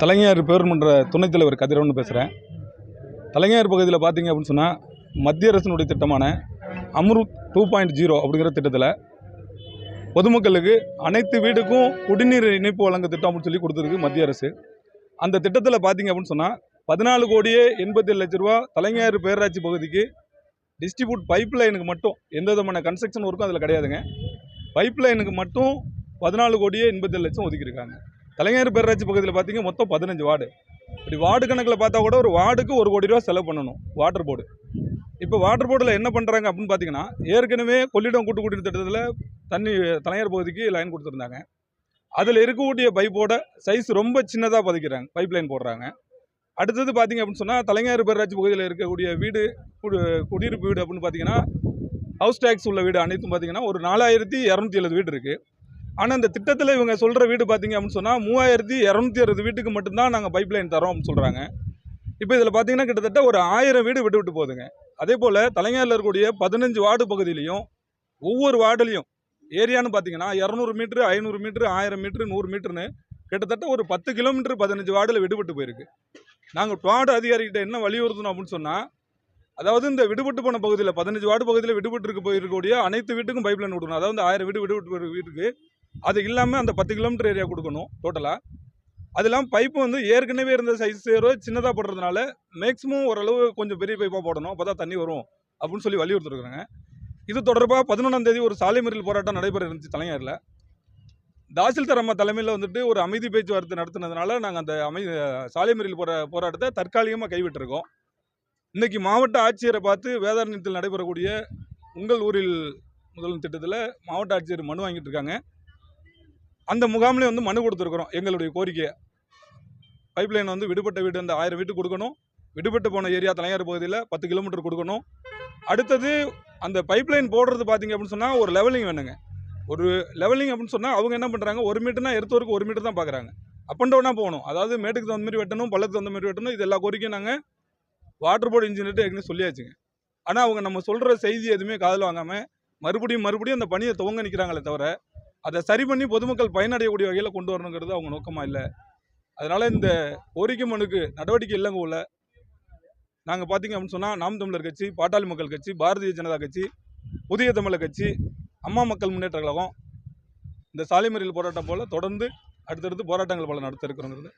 தலைஞர் பேருமன்ற துணைத் தலைவர் கதிரவன் பேசுகிறேன் தலைஞர் பகுதியில் பார்த்தீங்க அப்படின்னு சொன்னால் மத்திய அரசினுடைய திட்டமான அம்ருத் டூ பாயிண்ட் ஜீரோ அப்படிங்கிற திட்டத்தில் பொதுமக்களுக்கு அனைத்து வீடுக்கும் குடிநீர் இணைப்பு வழங்க திட்டம் அப்படின்னு சொல்லி கொடுத்துருக்கு மத்திய அரசு. அந்த திட்டத்தில் பார்த்தீங்க அப்படின்னு சொன்னால் பதினாலு கோடியே எண்பத்தேழு லட்ச ரூபா தலைஞர் பேராட்சி பகுதிக்கு டிஸ்ட்ரிபியூட் பைப் லைனுக்கு மட்டும் எந்த விதமான கன்ஸ்ட்ரக்ஷன் ஒர்க்கும் அதில் கிடையாதுங்க. பைப் லைனுக்கு மட்டும் பதினாலு கோடியே எண்பத்தேழு லட்சம் ஒதுக்கியிருக்காங்க. தலைஞர் பேரராட்சி பகுதியில் பார்த்தீங்கன்னா மொத்தம் பதினஞ்சு வார்டு. இப்படி வார்டு கணக்கில் பார்த்தா கூட ஒரு வார்டுக்கு ஒரு கோடி ரூபா செலவு பண்ணணும் வாட்டர் போர்டு. இப்போ வாட்டர் போர்டில் என்ன பண்ணுறாங்க அப்படின்னு பார்த்தீங்கன்னா ஏற்கனவே கொள்ளிடம் கூட்டு குடிநீர் திட்டத்தில் தண்ணி தலைஞர் பகுதிக்கு லைன் கொடுத்துருந்தாங்க. அதில் இருக்கக்கூடிய பைப்போட சைஸ் ரொம்ப சின்னதாக பதிக்கிறாங்க பைப் லைன் போடுறாங்க. அடுத்தது பார்த்தீங்க அப்படின்னு சொன்னால் தலைஞர் பேரூராட்சி பகுதியில் இருக்கக்கூடிய வீடு குடி- குடியிருப்பு வீடு அப்படின்னு பார்த்தீங்கன்னா ஹவுஸ் டேக்ஸ் உள்ள வீடு அனைத்தும் பார்த்தீங்கன்னா ஒரு நாலாயிரத்தி இரநூத்தி எழுபது வீடு இருக்குது ஆனால் இந்த திட்டத்தில் இவங்க சொல்கிற வீடு பார்த்தீங்க அப்படின்னு சொன்னால் மூவாயிரத்தி இரநூத்தி அறுபது வீட்டுக்கு மட்டும்தான் நாங்கள் பைப் லைன் தரோம் அப்படின்னு சொல்கிறாங்க இப்போ இதில் பார்த்தீங்கன்னா கிட்டத்தட்ட ஒரு ஆயிரம் வீடு விட்டு விட்டு போகுதுங்க. அதே போல் தலைஞரில் இருக்கக்கூடிய பதினஞ்சு வார்டு பகுதியிலையும் ஒவ்வொரு வார்டுலையும் ஏரியான்னு பார்த்தீங்கன்னா இரநூறு மீட்ரு ஐநூறு மீட்ரு ஆயிரம் மீட்ரு நூறு மீட்ருன்னு கிட்டத்தட்ட ஒரு பத்து கிலோமீட்டர் பதினஞ்சு வார்டில் விடுபட்டு போயிருக்கு. நாங்கள் வார்டு அதிகாரிகிட்ட என்ன வலியுறுத்தணும் அப்படின்னு சொன்னால் அதாவது இந்த விடுபட்டு போன பகுதியில் பதினஞ்சு வார்டு பகுதியில் விடுபட்டு இருக்க போயிருக்கக்கூடிய அனைத்து வீட்டுக்கும் பைப் லைன் விடணும். அதாவது ஆயிரம் வீடு விடுபட்டு போயிருக்க வீட்டுக்கு அது இல்லாமல் அந்த பத்து கிலோமீட்டர் ஏரியா கொடுக்கணும் டோட்டலாக அது இல்லாமல் பைப்பு வந்து ஏற்கனவே இருந்த சைஸ் சின்னதாக போடுறதுனால மேக்ஸிமம் ஓரளவு கொஞ்சம் பெரிய பைப்பாக போடணும் அப்போ தான் தண்ணி வரும் அப்படின்னு சொல்லி வலியுறுத்திருக்குறாங்க இது தொடர்பாக பதினொன்றாம் தேதி ஒரு சாலை மறியல் போராட்டம் நடைபெற இருந்துச்சு தலைஞரில் தாசில்தார் அம்மா தலைமையில் வந்துட்டு ஒரு அமைதி பேச்சுவார்த்தை நடத்தினதுனால நாங்கள் அந்த அமை சாலை மறியல் போரா போராட்டத்தை தற்காலிகமாக கைவிட்டிருக்கோம். இன்றைக்கி மாவட்ட ஆட்சியரை பார்த்து வேதாரண்யத்தில் நடைபெறக்கூடிய உங்கள் ஊரில் முதல் திட்டத்தில் மாவட்ட ஆட்சியர் மனு வாங்கிட்டு இருக்காங்க. அந்த முகாம்லேயே வந்து மனு கொடுத்துருக்குறோம். எங்களுடைய கோரிக்கையை. பைப் லைன் வந்து விடுபட்ட வீடு அந்த ஆயிரம் வீட்டு கொடுக்கணும். விடுபட்டு போன ஏரியா தலையார் பகுதியில் பத்து கிலோமீட்டர் கொடுக்கணும். அடுத்தது அந்த பைப் லைன் போடுறது பார்த்தீங்க அப்படின்னு சொன்னால் ஒரு லெவலிங் வேணுங்க. ஒரு லெவலிங் அப்படின்னு சொன்னால் அவங்க என்ன பண்ணுறாங்க ஒரு மீட்டர்னா எடுத்தவருக்கு ஒரு மீட்டர் தான் பார்க்குறாங்க அப் அண்ட் டவுனாக போகணும். அதாவது மேட்டுக்கு தகுந்த மாதிரி வெட்டணும் பள்ளத்துக்கு தகுந்த மாதிரி வெட்டணும். இது எல்லா கோரிக்கையும் நாங்கள் வாட்டர் போர்டு இன்ஜினியர்கிட்ட ஏற்கனவே சொல்லியாச்சுங்க. ஆனால் அவங்க நம்ம சொல்கிற செய்தி எதுவுமே காதில் வாங்காமல் மறுபடியும் மறுபடியும் அந்த பணியை துவங்க நிற்கிறாங்களே தவிர அதை சரி பண்ணி பொதுமக்கள் பயனடையக்கூடிய வகையில் கொண்டு வரணுங்கிறது அவங்க நோக்கமாக இல்லை. அதனால் இந்த கோரிக்கை மனுக்கு நடவடிக்கை இல்லைங்க உள்ள நாங்கள் பார்த்தீங்க அப்படின்னு சொன்னால் நாம் தமிழர் கட்சி பாட்டாளி மக்கள் கட்சி பாரதிய ஜனதா கட்சி புதிய தமிழர் கட்சி அம்மா மக்கள் முன்னேற்ற கழகம் இந்த சாலை மறியல் போராட்டம் போல் தொடர்ந்து அடுத்தடுத்து போராட்டங்கள் பல நடத்த இருக்கிறோங்கிறது